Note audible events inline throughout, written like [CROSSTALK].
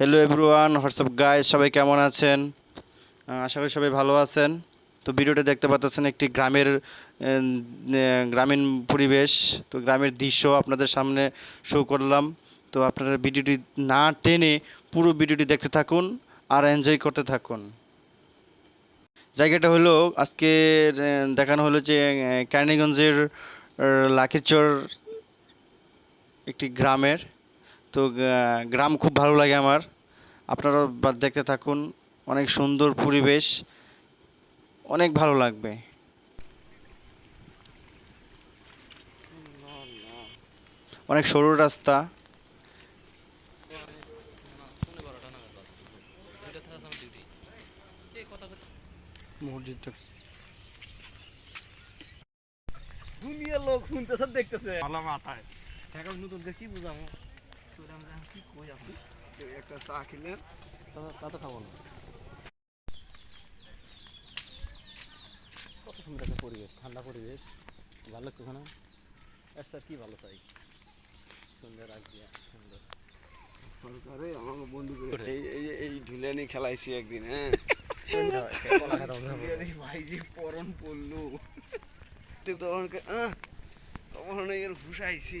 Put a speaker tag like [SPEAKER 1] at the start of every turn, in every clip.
[SPEAKER 1] Hello everyone WhatsApp guys সবাই কেমন আছেন? আশা করি সবাই ভালো আছেন। তো ভিডিওটা দেখতে পাচ্ছেন একটি গ্রামের গ্রামীণ পরিবেশ। তো গ্রামের দৃশ্য আপনাদের সামনে শো করলাম। তো আপনারা ভিডিওটি না টেনে পুরো ভিডিওটি দেখতে থাকুন আর এনজয় করতে থাকুন। জায়গাটা হলো, আজকে দেখানো হলো যে কেরানীগঞ্জের লাখিরচর একটি গ্রামের। তো গ্রাম খুব ভালো লাগে আমার। আপনারাও দেখতে থাকুন। অনেক সুন্দর পরিবেশ। অনেক ভালো লাগবে। অনেক সরু রাস্তা।
[SPEAKER 2] দুনিয়ার লোক শুনতেছে, দেখতেছে। ভালো মাথায়। এখন নতুন কি বুঝাবো? কত সুন্দর একটা পরিবেশ ঠান্ডা পরিবেশ ভালো লাগতো না স্যার কি ভালো চাই সুন্দর সুন্দর
[SPEAKER 3] বন্ধু। এই খেলাইছি একদিন হ্যাঁ ভাই পড়ল তখন তখন হুসাইছি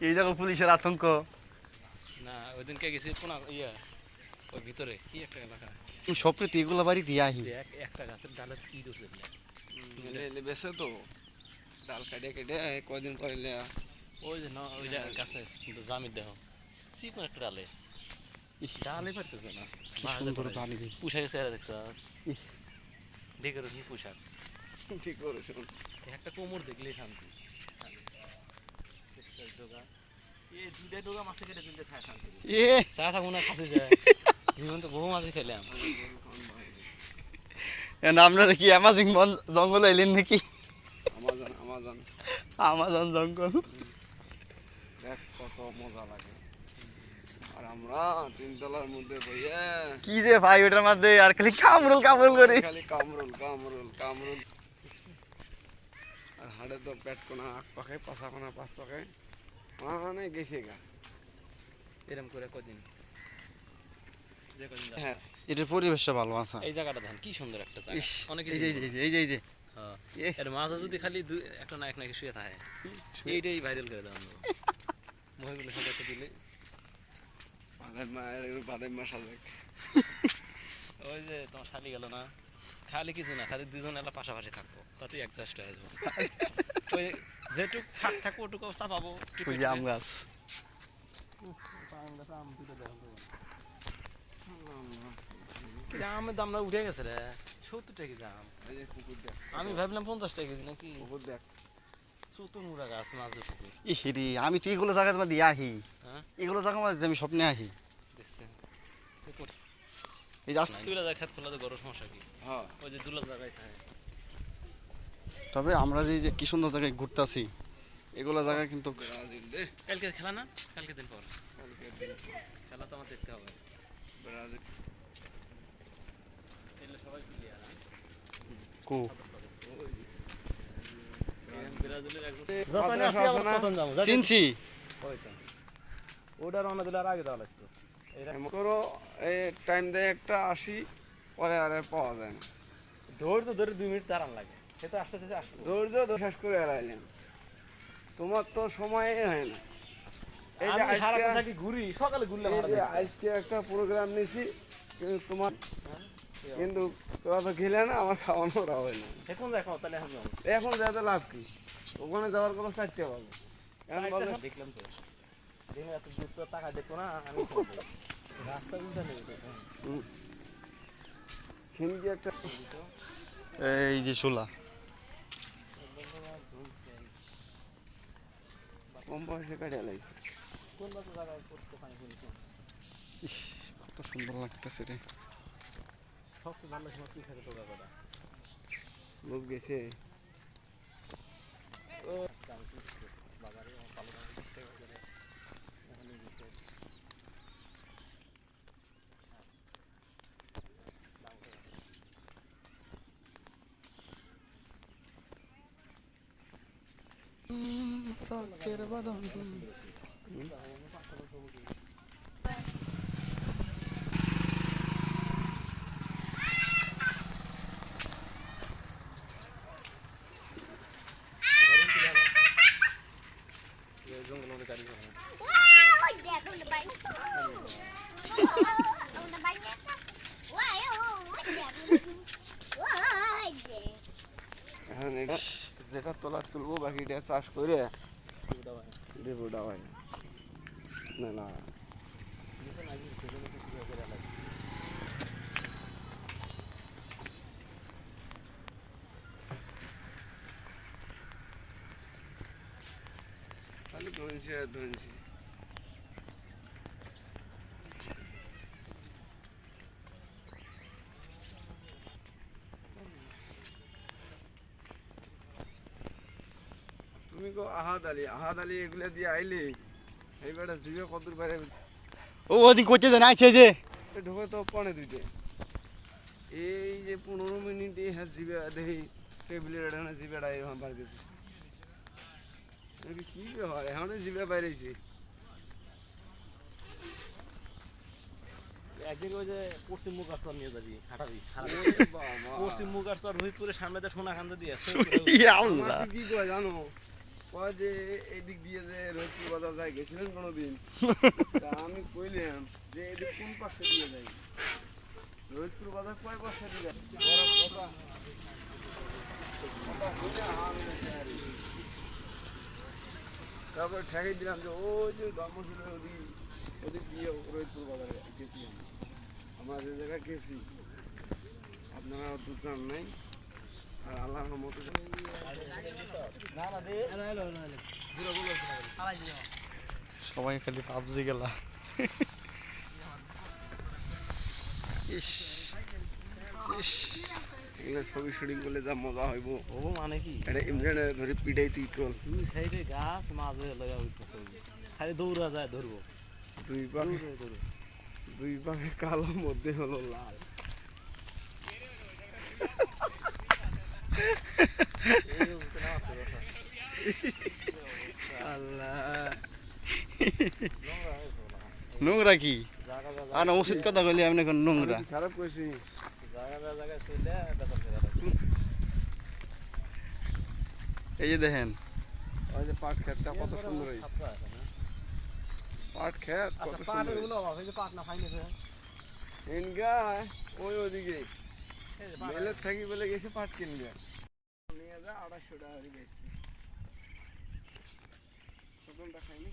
[SPEAKER 1] এই জায়গা পুলিশের আতঙ্ক।
[SPEAKER 2] না ওই দিনকে গেছি কোনা ইয়া ওই ভিতরে কি একটা এলাকা?
[SPEAKER 1] স্বপ্নে তো এগুলো বাড়ি দিয়ে আহি
[SPEAKER 2] একটা গাছের ডালের কি দোষ দেখলে
[SPEAKER 3] লে- বেছে তো। ডাল কাটে কেটে কয়দিন পরে লে-
[SPEAKER 2] ওই যে না ওই যে গাছে কিন্তু জামির দেহ চিকন একটা ডালে। ডালে পারতেছে না।
[SPEAKER 1] কি সুন্দর বাড়ি
[SPEAKER 2] পোশাকের চেহারা দেখছ? দেখে কি পোশাক
[SPEAKER 3] ঠিক করে শোন।
[SPEAKER 2] একটা কোমর দেখলেই শান্তি। দেখছ এ দুইটা ডোগা মাছে কেটে দিলে খায় শান্তি
[SPEAKER 1] এ।
[SPEAKER 2] চা থাকুন না খাসি যায়? জীবন তো বহু মাছে খেলাম
[SPEAKER 1] আপনারা কি অ্যামাজিং বন জঙ্গল এলেন নাকি?
[SPEAKER 3] আমাজন আমাজন
[SPEAKER 1] আমাজন জঙ্গল।
[SPEAKER 3] দেখ কত মজা লাগে। আর আমরা তিনতলার মধ্যে বইয়ে
[SPEAKER 1] কি যে ভাই ওটার মধ্যে আর খালি কামরুল কামরুল করি।
[SPEAKER 3] খালি কামরুল কামরুল কামরুল। আর হাড়ে তো পেট কোনা আখ পাখে পাশা কোনা পাশ পাখে। গেছে গা।
[SPEAKER 2] এরম করে কদিন? যে কদিন যাব।
[SPEAKER 3] হ্যাঁ
[SPEAKER 1] এটার পরিবেশটা ভালো আছে।
[SPEAKER 2] এই জায়গাটা ধান কি সুন্দর একটা জায়গা। অনেক
[SPEAKER 1] এই যে এই যে এই যে, এই যে। এই যে এ।
[SPEAKER 2] এর মাঝে যদি খালি একটা না নাকি শুয়ে থাকে। এইটাই ভাইরাল করে দেওয়া [LAUGHS] মহিগুলো সাথে একটা দিলে।
[SPEAKER 3] বাদের মা বাদের মা [LAUGHS]
[SPEAKER 2] ওই যে তোমার শালি গেল না। খালি কিছু না খালি দুজন এলা পাশাপাশি থাকব। তাতেই অ্যাডজাস্ট হয়ে যাব। [LAUGHS] ওই যেটুক ফাঁক থাকব ওটুকু চাপাবো
[SPEAKER 1] আম গাছ।
[SPEAKER 2] আমের দাম না উঠে গেছে রে। সত্তর টাকা দাম আমি। ভাবলাম পঞ্চাশ টাকা কেজি নাকি?
[SPEAKER 3] দেখ
[SPEAKER 2] গাছ মাঝে পুকুর।
[SPEAKER 1] ইহিরি আমি তো এগুলো জায়গা তোমার দিয়ে আহি।
[SPEAKER 2] হ্যাঁ?
[SPEAKER 1] এগুলো জায়গা মধ্যে আমি স্বপ্নে আহি।
[SPEAKER 2] দেখছেন?
[SPEAKER 1] এই যে
[SPEAKER 2] তুলা যায় খেত খোলা তো গরম সমস্যা কি?
[SPEAKER 3] হ্যাঁ।
[SPEAKER 2] ওই যে দুলা জায়গায় থাকে
[SPEAKER 1] তবে আমরা যে যে কি সুন্দর জায়গায় ঘুরতেছি এগুলো জায়গায় কিন্তু
[SPEAKER 2] কালকে খেলা না? কালকে দিন পর। খেলা তো আমার দেখতে হবে।
[SPEAKER 3] ব্রাজিল।
[SPEAKER 2] এলে সবাই প্লেয়ার
[SPEAKER 1] কো?
[SPEAKER 3] আছে না?
[SPEAKER 1] চিনছি
[SPEAKER 2] ওটা রওনা দিলে আর আগে দেওয়া লাগতো।
[SPEAKER 3] করো এই টাইম দেয় একটা আসি পরে আর পাওয়া যায় না।
[SPEAKER 2] ধৈর্য ধরে দুই মিনিট দাঁড়ান লাগে। সে তো আস্তে আস্তে আসতো।
[SPEAKER 3] ধৈর্য শেষ করে এলাইলাম তোমার তো সময় হয় না। এই যে আজকে
[SPEAKER 2] ঘুরি সকালে ঘুরলে
[SPEAKER 3] এই যে আজকে একটা প্রোগ্রাম নিছি কিন্তু তোমার কিন্তু তোরা তো খেলে না আমার খাওয়ানোরা হয় না।
[SPEAKER 2] এখন দেখো তাহলে এখন যাব।
[SPEAKER 3] এখন যাতে লাভ কি? ওখানে যাওয়ার কোনো চারটে পাবো
[SPEAKER 2] দেখলাম তো। দেখে এত দূর তো টাকা দেখতো না আমি রাস্তা উল্টা নেই
[SPEAKER 3] সিনকি একটা
[SPEAKER 1] এই যে শোলা।
[SPEAKER 3] কম বয়সে কাটিয়ে লাগছে ইস কত সুন্দর লাগতেছে রে।
[SPEAKER 2] সবচেয়ে ভালো সময় কি থাকে তোরা কথা
[SPEAKER 3] লোক গেছে। এখন এটা যেটা তোলা তুলবো বাকিটা চাষ করে দেবো ডাবাই না না। খালি ধনছি আর ধনছি তুমি কো আহাদ আলী। আহাদ আলী এগুলা দিয়ে আইলে এইবারে জিবে কত বাইরে
[SPEAKER 4] ও ওদিন করছে যে নাইছে যে।
[SPEAKER 3] ঢোকে তো পনে দুইটে। এই যে পনেরো মিনিটে হ্যাঁ জিবে দেখি টেবিলের এখানে জিবেটা এখন বার গেছে। কি ব্যাপার? এখন জিবে বাইরেছি
[SPEAKER 2] একদিন ওই যে পশ্চিম মুখ আস্তর নিয়ে যাবি হাঁটাবি পশ্চিম মুখ আস্তর রোহিতপুরের সামনে সোনা কান্দে দিয়ে
[SPEAKER 3] কি জানো? কয় যে এদিক দিয়ে যে রোহিতপুর বাজার যায় গেছিলেন কোনোদিন? [LAUGHS] তা আমি কইলাম যে এদিক কোন পাশে দিয়ে যাই রোহিতপুর বাজার কয় পাশে দিয়ে যায়? কথা কথা শুনে আমি তারপরে ঠেকাই দিলাম যে ওই যে ধর্মশীলের ওদিক ওদিক দিয়ে রোহিতপুর বাজারে গেছি আমি। আমরা যে জায়গায় গেছি আপনারা দুজন নাই?
[SPEAKER 4] সবাই খালি পাবজি গেলা ইস ইস।
[SPEAKER 3] এগুলো ছবি শুটিং করলে যা মজা হইব।
[SPEAKER 2] ও মানে কি?
[SPEAKER 3] এটা ইমরানের ধরে পিটাই তুই তোল
[SPEAKER 2] দুই সাইডে গাছ মাঝে লাগা হইতো খালি দৌড়া যায় ধরবো।
[SPEAKER 3] দুই পাখে দুই পাখে কালো মধ্যে হলো লাল
[SPEAKER 2] এই হচ্ছে না আছে কথা
[SPEAKER 3] আল্লাহ
[SPEAKER 4] নোংরা কি?
[SPEAKER 2] জায়গা জায়গা
[SPEAKER 4] আর উচিত কথা কইলে আমি এখন নোংরা।
[SPEAKER 3] আমি খারাপ কইছি।
[SPEAKER 2] জায়গা জায়গায় চলে বেতন করে রাখছি
[SPEAKER 4] এই যে দেখেন।
[SPEAKER 3] ওই যে পাট খেতটা কত সুন্দর হয়েছে। পাট খেত কত
[SPEAKER 2] আচ্ছা
[SPEAKER 3] সুন্দর
[SPEAKER 2] পাটের
[SPEAKER 3] হয়েছে।
[SPEAKER 2] গুলো অভাব হয়েছে পাট না ফাইনে
[SPEAKER 3] এনগা ওই ওদিকে। মেলে থাকি বলে গেছে পাট কিনবে। নিয়ে আড়াইশো টাকা বেশি সকলটা খাইনি।